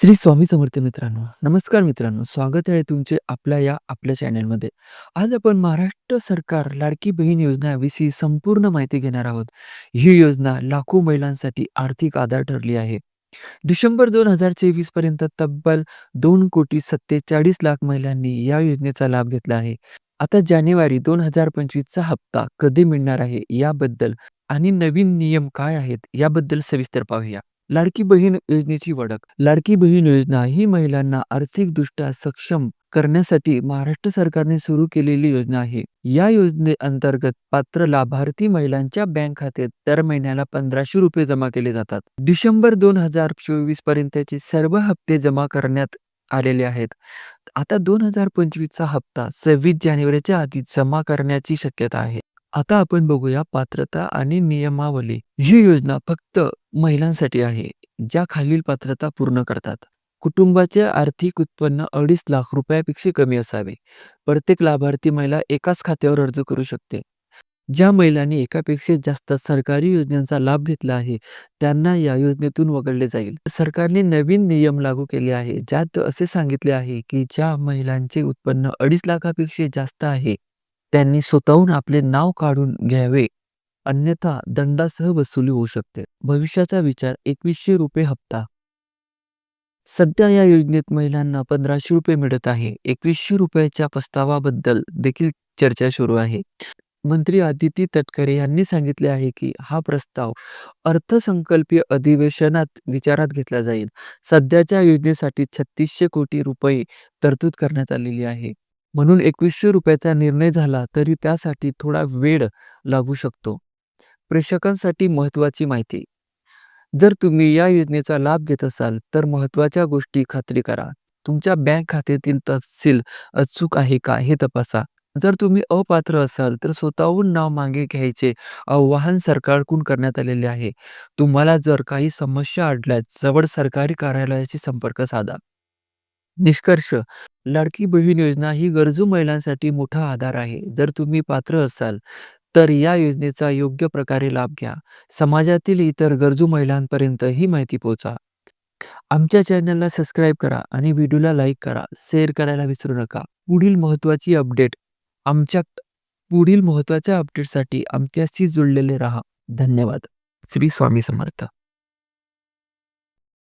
श्री स्वामी समर्थ मित्रांनो नमस्कार मित्रांनो. स्वागत आहे तुमचे आपल्या या आपल्या चॅनलमध्ये. आज आपण महाराष्ट्र सरकार लाडकी बहीण योजनाविषयी संपूर्ण माहिती घेणार आहोत. ही योजना लाखो महिलांसाठी आर्थिक आधार ठरली आहे. डिसेंबर दोन हजार चोवीसपर्यंत तब्बल दोन कोटी सत्तेचाळीस लाख महिलांनी या योजनेचा लाभ घेतला आहे. आता जानेवारी दोन हजार पंचवीसचा हप्ता कधी मिळणार आहे याबद्दल आणि नवीन नियम काय आहेत याबद्दल सविस्तर पाहूया. लाडकी बहीण योजनेची वडक. लाडकी बहीण योजना ही महिलांना आर्थिकदृष्ट्या सक्षम करण्यासाठी महाराष्ट्र सरकारने सुरू केलेली योजना आहे. या योजनेअंतर्गत पात्र लाभार्थी महिलांच्या बँक खात्यात दर महिन्याला पंधराशे रुपये जमा केले जातात. डिसेंबर दोन हजार चोवीस पर्यंतचे सर्व हप्ते जमा करण्यात आलेले आहेत. आता दोन हजार पंचवीसचा हप्ता सव्वीस जानेवारीच्या आधी जमा करण्याची शक्यता आहे. आता आपण बघूया पात्रता आणि नियमावली. ही योजना फक्त महिलांसाठी आहे ज्या खालील पात्रता पूर्ण करतात. कुटुंबाचे आर्थिक उत्पन्न अडीच लाख रुपयापेक्षा कमी असावे. प्रत्येक लाभार्थी महिला एकाच खात्यावर अर्ज करू शकते. ज्या महिलांनी एकापेक्षा जास्त सरकारी योजनांचा लाभ घेतला आहे त्यांना या योजनेतून वगळले जाईल. सरकारने नवीन नियम लागू केले आहे ज्यात असे सांगितले आहे की ज्या महिलांचे उत्पन्न अडीच लाखापेक्षा जास्त आहे त्यांनी स्वतःहून आपले नाव काढून घ्यावे. अन्यथा दंडासह वसुली होऊ शकते. भविष्याचा विचार एकवीसशे रुपये हप्ता. सध्या या योजनेत महिलांना पंधराशे रुपये मिळत आहे. एकवीसशे रुपयाच्या प्रस्तावाबद्दल देखील चर्चा सुरू आहे. मंत्री आदिती तटकरे यांनी सांगितले आहे की हा प्रस्ताव अर्थसंकल्पीय अधिवेशनात विचारात घेतला जाईल. सध्याच्या योजनेसाठी छत्तीसशे कोटी रुपये तरतूद करण्यात आलेली आहे. म्हणून एकवीसशे रुपयाचा निर्णय झाला तरी त्यासाठी थोडा वेळ लागू शकतो. प्रेक्षकांसाठी महत्त्वाची माहिती. जर तुम्ही या योजनेचा लाभ घेत असाल तर महत्त्वाच्या गोष्टी खात्री करा. तुमच्या बँक खात्यातील तपशील अचूक आहे का हे तपासा. जर तुम्ही अपात्र असाल तर स्वतःहून नाव मागे घ्यायचे आवाहन सरकारकडून करण्यात आलेले आहे. तुम्हाला जर काही समस्या आढळल्यास जवळ सरकारी कार्यालयाशी संपर्क साधा. निष्कर्ष. लाडकी बहीण योजना ही गरजू महिलांसाठी मोठा आधार आहे. जर तुम्ही पात्र असाल तर या योजनेचा योग्य प्रकारे लाभ घ्या. समाजातील इतर गरजू महिलांपर्यंत ही माहिती पोहोचा आमच्या चॅनलला सबस्क्राईब करा आणि व्हिडिओला लाईक करा. शेअर करायला विसरू नका. पुढील महत्त्वाची अपडेट. आमच्या पुढील महत्त्वाच्या अपडेटसाठी आमच्याशी जुळलेले राहा. धन्यवाद. श्री स्वामी समर्थ.